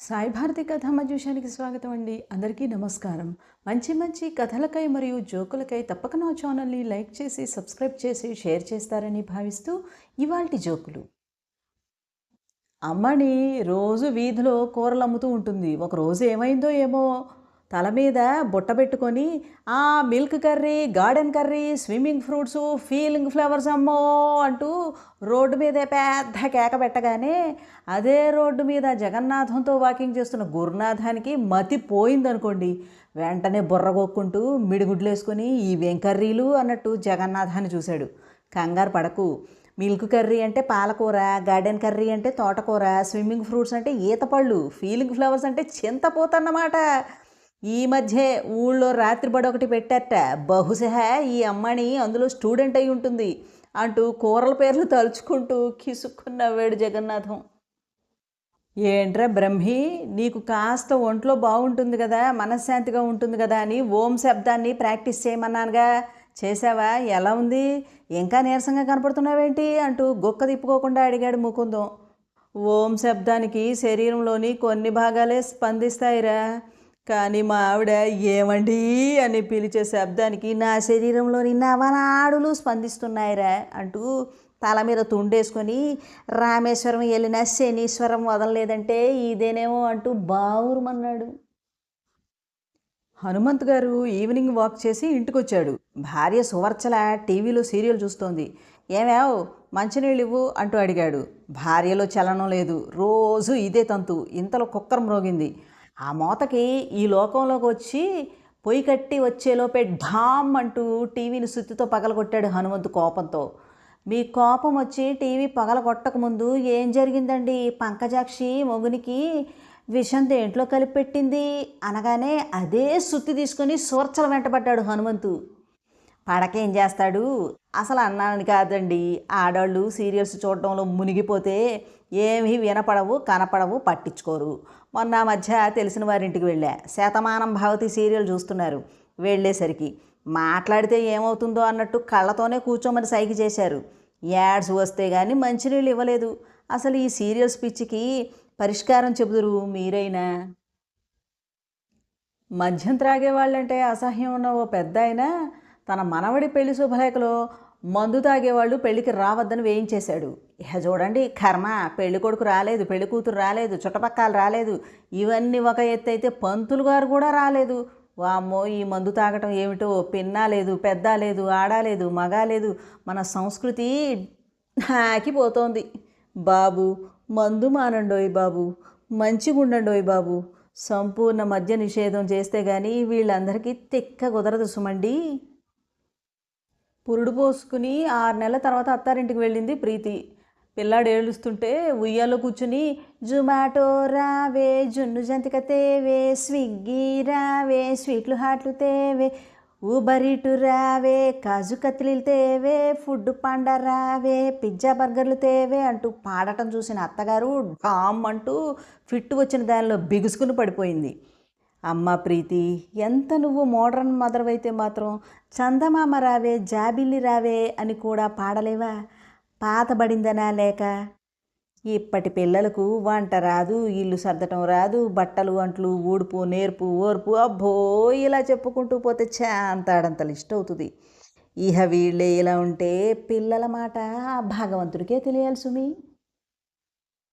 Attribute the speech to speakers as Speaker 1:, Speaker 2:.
Speaker 1: సాయి భారతి కథా స్వాగతం అండి. అందరికీ నమస్కారం. మంచి మంచి కథలకై మరియు జోకులకై తప్పక నా ఛానల్ని లైక్ చేసి సబ్స్క్రైబ్ చేసి షేర్ చేస్తారని భావిస్తూ ఇవాల్టి జోకులు. అమ్మని రోజు వీధిలో కూరలు అమ్ముతూ ఉంటుంది. ఒక రోజు ఏమైందో ఏమో తల మీద బుట్ట పెట్టుకొని ఆ milk curry garden curry swimming fruits feeling flowers అమ్మో అంటూ రోడ్డు మీదే పెద్ద కేక పెట్టగానే అదే రోడ్డు మీద జగన్నాథంతో వాకింగ్ చేస్తున్న గురునాథానికి మతి పోయిందనుకోండి. వెంటనే బుర్రగొక్కుంటూ మిడిగుడ్లు వేసుకొని ఈ వెంకర్రీలు అన్నట్టు జగన్నాథాన్ని చూశాడు. కంగారు పడకు. మిల్క్ కర్రీ అంటే పాలకూర గార్డెన్ కర్రీ అంటే తోటకూర స్విమ్మింగ్ ఫ్రూట్స్ అంటే ఈతపళ్ళు ఫీలింగ్ ఫ్లవర్స్ అంటే చింతపోతన్నమాట ఈ మధ్య ఊళ్ళో రాత్రిపడి ఒకటి పెట్టారట. బహుశా ఈ అమ్మాయి అందులో స్టూడెంట్ అయి ఉంటుంది అంటూ కూరల పేర్లు తలుచుకుంటూ కిసుక్కున్నవాడు జగన్నాథం. ఏంట్రా బ్రహ్మి నీకు కాస్త ఒంట్లో బాగుంటుంది కదా మనశ్శాంతిగా ఉంటుంది కదా అని ఓం శబ్దాన్ని ప్రాక్టీస్ చేయమన్నానుగా. చేసావా ఎలా ఉంది? ఇంకా నీరసంగా కనపడుతున్నావేంటి? అంటూ గొక్క తిప్పుకోకుండా అడిగాడు ముకుందం. ఓం శబ్దానికి శరీరంలోని కొన్ని భాగాలే స్పందిస్తాయిరా. కానీ మా ఆవిడ ఏమండి అని పిలిచే శబ్దానికి నా శరీరంలోని నవనాడులు స్పందిస్తున్నాయిరా అంటూ తల మీద తుండేసుకొని రామేశ్వరం వెళ్ళిన శనీశ్వరం వదలలేదంటే ఇదేనేమో అంటూ బావురమన్నాడు. హనుమంత్ గారు ఈవినింగ్ వాక్ చేసి ఇంటికొచ్చాడు. భార్య సువర్చల టీవీలో సీరియల్ చూస్తోంది. ఏమేవ్ మంచినీళ్ళు ఇవ్వు అంటూ అడిగాడు. భార్యలో చలనం లేదు. రోజు ఇదే తంతు. ఇంతలో కుక్కర్ మ్రోగింది. ఆ మోతకి ఈ లోకంలోకి వచ్చి పొయ్యి కట్టి వచ్చేలోపే ఢామ్ అంటూ టీవీని సుత్తితో పగలగొట్టాడు హనుమంతు కోపంతో. మీ కోపం వచ్చి టీవీ పగలగొట్టకముందు ఏం జరిగిందండి? పంకజాక్షి మొగునికి విషం దేంట్లో కలిపెట్టింది? అనగానే అదే సుత్తి తీసుకొని సూర్చల వెంటబడ్డాడు హనుమంతు. పడకేం చేస్తాడు? అసలు అన్నాను కాదండి. ఆడవాళ్ళు సీరియల్స్ చూడడంలో మునిగిపోతే ఏమీ వినపడవు కనపడవు పట్టించుకోరు. మొన్న మధ్య తెలిసిన వారింటికి వెళ్ళా. శతమానం భావతి సీరియల్ చూస్తున్నారు వెళ్ళేసరికి. మాట్లాడితే ఏమవుతుందో అన్నట్టు కళ్ళతోనే కూర్చోమని సైకి చేశారు. యాడ్స్ వస్తే కానీ మంచినీళ్ళు ఇవ్వలేదు. అసలు ఈ సీరియల్స్ పిచ్చికి పరిష్కారం చెబుదురు మీరైనా? మద్యం త్రాగే వాళ్ళంటే అసహ్యం ఉన్న ఓ పెద్ద అయినా తన మనవడి పెళ్ళి శుభలేఖలో మందు తాగేవాళ్ళు పెళ్ళికి రావద్దని వేయించేశాడు. ఇహ చూడండి కర్మ. పెళ్ళి కొడుకు రాలేదు పెళ్ళి కూతురు రాలేదు చుట్టపక్కల రాలేదు. ఇవన్నీ ఒక ఎత్తు అయితే పంతులు గారు కూడా రాలేదు. వామ్మో ఈ మందు తాగటం ఏమిటో? పిన్నా లేదు పెద్ద లేదు ఆడలేదు మగ లేదు. మన సంస్కృతి ఆకిపోతోంది బాబు మందు మానండోయ్ బాబు మంచిగుండండోయ్ బాబు. సంపూర్ణ మద్య నిషేధం చేస్తే కానీ వీళ్ళందరికీ తిక్క కుదరదు సుమండి. పురుడు పోసుకుని ఆరు నెలల తర్వాత అత్తారింటికి వెళ్ళింది ప్రీతి. పిల్లాడు ఏడుస్తుంటే ఉయ్యాలో కూర్చుని జొమాటో రావే జున్ను జంతిక తేవే స్విగ్గీ రావే స్వీట్లు హాట్లు తేవే ఊబరీటు రావే కాజు కత్తిలీలు తేవే ఫుడ్ పాండ రావే పిజ్జా బర్గర్లు తేవే అంటూ పాడటం చూసిన అత్తగారు డామ్ అంటూ ఫిట్ వచ్చిన దానిలో బిగుసుకుని పడిపోయింది. అమ్మ ప్రీతి ఎంత నువ్వు మోడర్న్ మదర్ అయితే మాత్రం చందమామ రావే జాబిల్లి రావే అని కూడా పాడలేవా? పాతబడిందనా లేక? ఇప్పటి పిల్లలకు వంట రాదు ఇల్లు సర్దటం రాదు బట్టలు అంట్లు ఊడుపు నేర్పు ఓర్పు అబ్బో ఇలా చెప్పుకుంటూ పోతే చాంతాడంతలు ఇష్టవుతుంది. ఇహ వీళ్ళే ఇలా ఉంటే పిల్లల మాట భగవంతుడికే తెలియాలి సుమి.